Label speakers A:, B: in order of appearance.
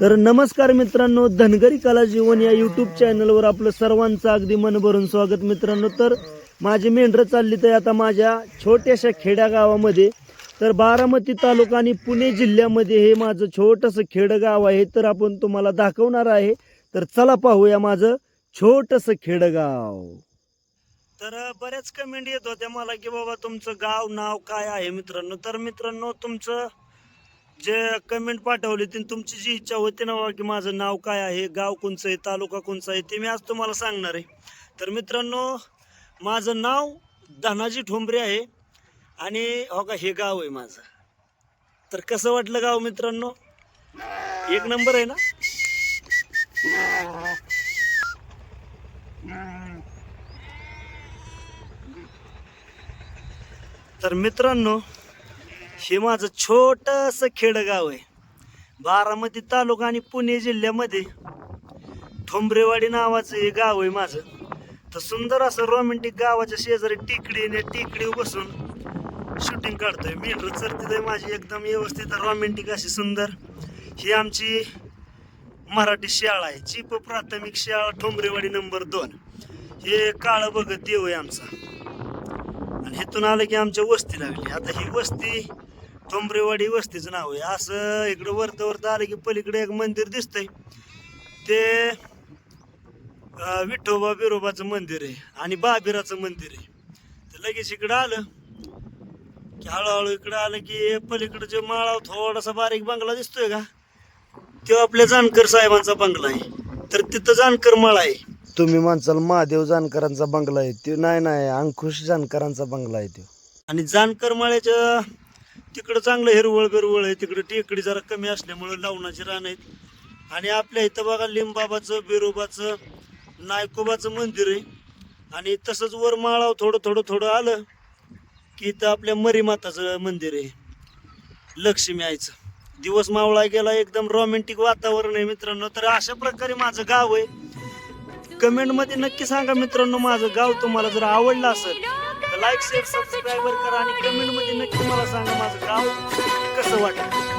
A: तर नमस्कार मित्रांनो धनगरी कला जीवन या युट्यूब चॅनलवर आपलं सर्वांचं अगदी मन भरून स्वागत मित्रांनो. तर माझी मेंढरं चालली तर आता माझ्या छोट्याशा खेड्या गावामध्ये. तर बारामती तालुका आणि पुणे जिल्ह्यामध्ये हे माझं छोटंसं खेडगाव आहे. तर आपण तुम्हाला दाखवणार आहे. तर चला पाहूया माझं छोटंसं खेडगाव तर बऱ्याच कमेंट येत होत्या मला की बाबा तुमचं गाव नाव काय आहे मित्रांनो? तर मित्रांनो तुमचं जे कमेंट पाठवली तीन तुमची जी इच्छा होती ना की माझं नाव काय आहे गाव कोणचं आहे तालुका कोणचा आहे ते मी आज तुम्हाला सांगणार आहे. तर मित्रांनो माझं नाव धनाजी ठोंबरे आहे आणि हो का हे गाव आहे माझं. तर कसं वाटलं गाव मित्रांनो? एक नंबर आहे ना? तर मित्रांनो हे माझं छोटंसं खेडगाव आहे. बारामती तालुका आणि पुणे जिल्ह्यामध्ये ठोंबरेवाडी नावाचं हे गाव आहे माझं. तर सुंदर असं रोमॅन्टिक गावाच्या शेजारी टिकडी आणि टेकडी बसून शूटिंग काढतोय. मेंढर चरतीत आहे माझी एकदम व्यवस्थित रोमॅन्टिक अशी सुंदर. ही आमची मराठी शाळा आहे. चिप प्राथमिक शाळा ठोंबरेवाडी नंबर दोन. हे काळं बघत देव आहे आमचा. आणि हेतून आलं की आमच्या वस्ती लागली. आता ही वस्ती ठोंबरेवाडी वस्तीचं नाव आहे. असं इकडं वरतं वरतं आलं की पलीकडे एक मंदिर दिसतंय. ते विठोबा बिरोबाचं मंदिर आहे आणि बाबिराचं मंदिर आहे. तर लगेच इकडं आलं की हळूहळू इकडं आलं की पलीकडं जे माळा थोडासा बारीक बंगला दिसतोय का? तो आपल्या जानकर साहेबांचा बंगला आहे. तर तिथं जानकर माळा आहे.
B: तुम्ही म्हणसाल महादेव जानकरांचा बंगला आहे. तो नाही नाही अंकुश जानकरांचा बंगला आहे तो.
A: आणि जानकर माळ्याच्या तिकडं चांगलं हिरवळ बिरवळ आहे तिकडं टेकडी जरा कमी असल्यामुळं लावणाची रान आहेत. आणि आपल्या इथं बघा लिंबाबाचं बिरोबाचं नायकोबाचं मंदिर आहे. आणि तसंच वर माळाव थोडं थोडं थोडं आलं की इथं आपल्या मरीमाताचं मंदिर आहे. लक्ष्मी आईचं. दिवस मावळा गेला एकदम रोमॅन्टिक वातावरण आहे मित्रांनो. तर अशा प्रकारे माझं गाव आहे. कमेंटमध्ये नक्की सांगा मित्रांनो माझं गाव तुम्हाला जर आवडलं असेल लाईक शेअर सबस्क्राईबर करा आणि कमेंटमध्ये नक्की मला सांगा माझं गाव कसं वाटलं.